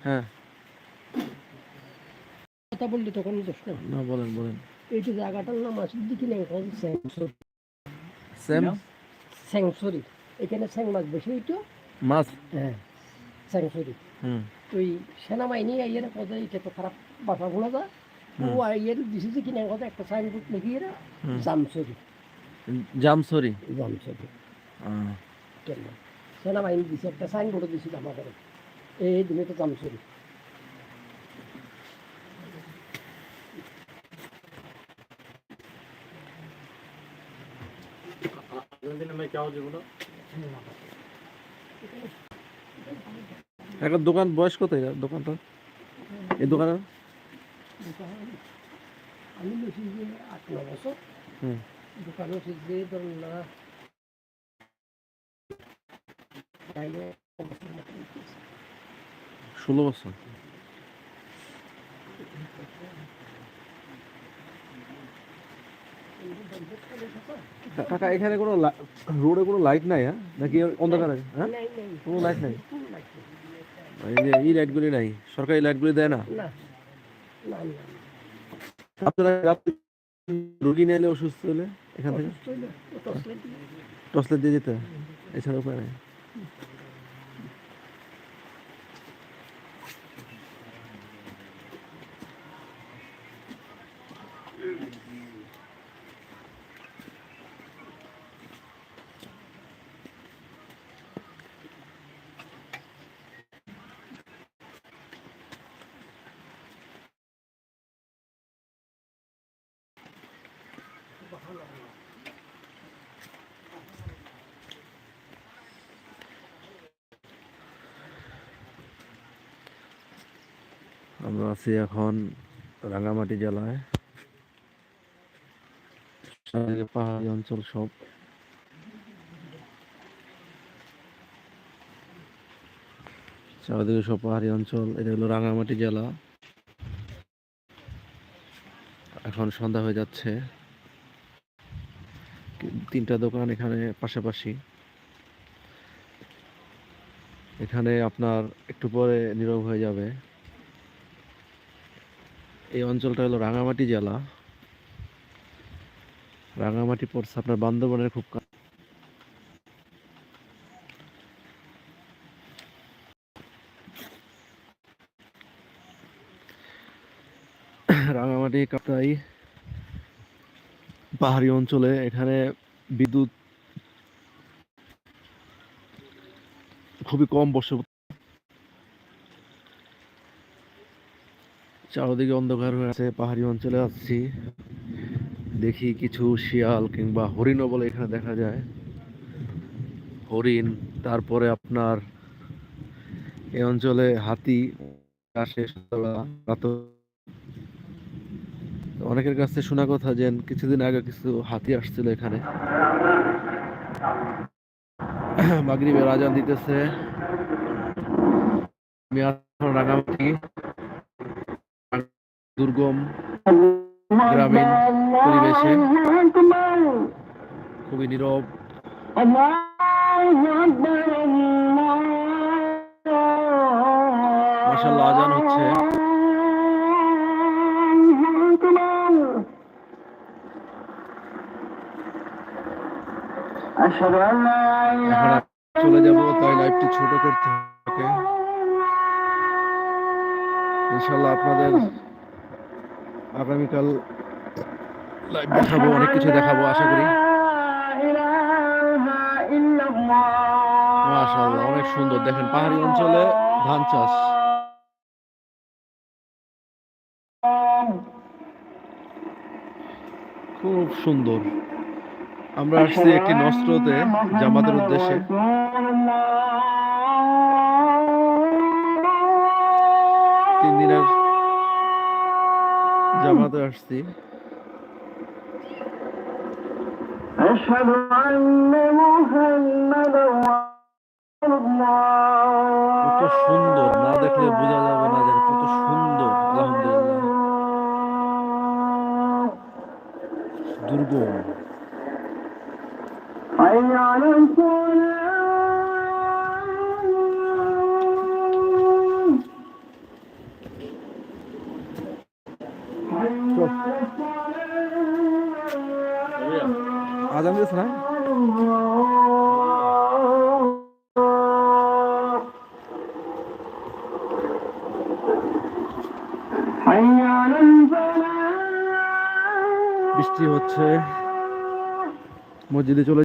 হ্যাঁ। কথা বললে তখন দোষ না না বলেন বলেন। এই যে জায়গাটার নাম আছে দিকে নেই স্যাংসরি সেম? স্যাংসরি এখানে স্যাং মাছ বেশি হইতো? মাছ? হ্যাঁ স্যাংসরি হুম। তুই সেনাবাহিনী আইয়ের পদে এটা তো খারাপ বাসা বলা যা ও আইয়ের দিছে যে কিনে কথা একটা সাইনবোর্ড লিখিয়ে হুম। জামসরি জামসরি জামসরি সেনাবাহিনী দিছে একটা সাইনবোর্ড দিছিল আমাদের এই দিনে তো জামসরি একটা দোকান বয়স কত দোকানটা এই দোকানের? আমি বলছি যে আট ন বছর। হুম। দোকান হচ্ছে যে ধরুন না। তাইলে। ষোলো বছর। কাকা এখানে কোনো রোডে কোনো লাইট নাই হ্যাঁ? নাকি অন্ধকার আছে হ্যাঁ? কোনো লাইট নাই? কোনো light নেই। এই যে এই লাইটগুলি নাই। সরকারি লাইটগুলি দেয় না? আপনারা রুগী নিয়ে এলে অসুস্থ হলে এখান থেকে? লাইট দিয়ে যেতে এছাড়া উপায় নাই। আমরা আছি এখন রাঙ্গামাটি জেলায়। পাহাড়ি অঞ্চল সব। চারিদিকে সব পাহাড়ি অঞ্চল, এটা হলো রাঙ্গামাটি জেলা। এখন সন্ধ্যা হয়ে যাচ্ছে। তিনটা দোকান এখানে পাশাপাশি। এখানে আপনার একটু পরে নীরব হয়ে যাবে। এই অঞ্চলটা হলো রাঙামাটি জেলা। রাঙামাটি পড়ছে আপনার বান্দরবনের খুব রাঙামাটি, কাপ্তাই পাহাড়ি অঞ্চলে এখানে বিদ্যুৎ খুবই কম বসে চারদিকে অন্ধকার হয়ে আছে পাহাড়ি অঞ্চলে আসছি দেখি কিছু শিয়াল কিংবা হরিণও বলে এখানে দেখা যায় হরিণ তারপরে আপনার এই অঞ্চলে হাতি আসে সকালবেলা, রাতেও। তো অনেকের কাছে শোনা কথা যে কিছুদিন আগে কিছু হাতি আসছিল এখানে। মাগরিবের দিতেছে। রাঙামাটি, দুর্গম গ্রামীণ পরিবেশে খুবই নীরব। মাসাল্লাহ আজান হচ্ছে। চলে যাব, তাই লাইভটি ছোট করতে হবে। ইনশাল্লাহ আপনাদের আগামীকাল লাইভ দেখাবো, অনেক কিছু দেখাবো, আশা করি। মাশাআল্লাহ, অনেক সুন্দর। দেখেন, পাহাড়ি অঞ্চলে ধান চাষ। খুব সুন্দর। আমরা আসছি একটি নস্ত্রতে জামাতের উদ্দেশ্যে। তিন দিনের জামাতে আসছি। কত সুন্দর, না দেখলে বোঝা যাবে না যে কত সুন্দর দুর্গম। حي على الصلاة حي على الصلاة عدم الإسلام বৃষ্টি হচ্ছে মসজিদে চলে